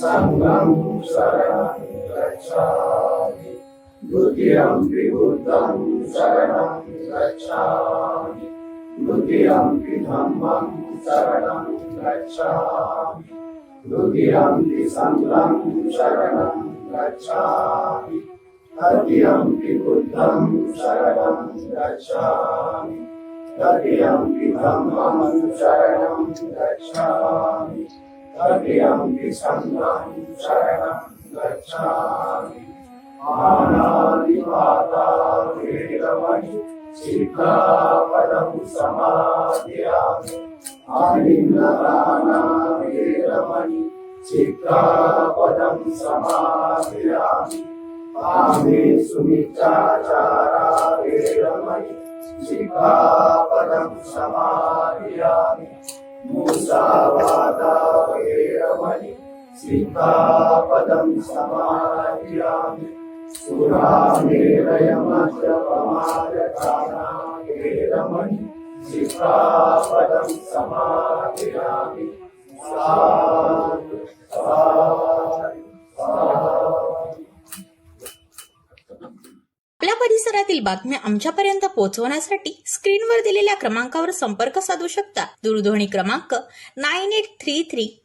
सङ्गं शरणं गच्छामि द्वितीयं बुद्धं शरणं गच्छामि द्वितीयं धम्मं शरणं गच्छामि द्वितीयं सङ्गं शरणं गच्छामि तृतीयं बुद्धं शरणं गच्छामि तृतीयं धम्मं शरणं गच्छामि సిద్ధాపదము సమాధ్యామి ఆలింగరానా వీరమణి సిద్ధాపదం సమాధ్యామి ఆమె సుమిత్రాచారా వీరమణి సిద్ధాపదం సమా सीतापदं समादयामि सुरामेरयमद्यपमादकाना वेरमणि सीतापदं समादयामि साधु साधु। आपल्या परिसरातील बातम्या आमच्यापर्यंत पोहोचवण्यासाठी स्क्रीनवर दिलेल्या क्रमांकावर संपर्क साधू शकता. दूरध्वनी क्रमांक nine eight three three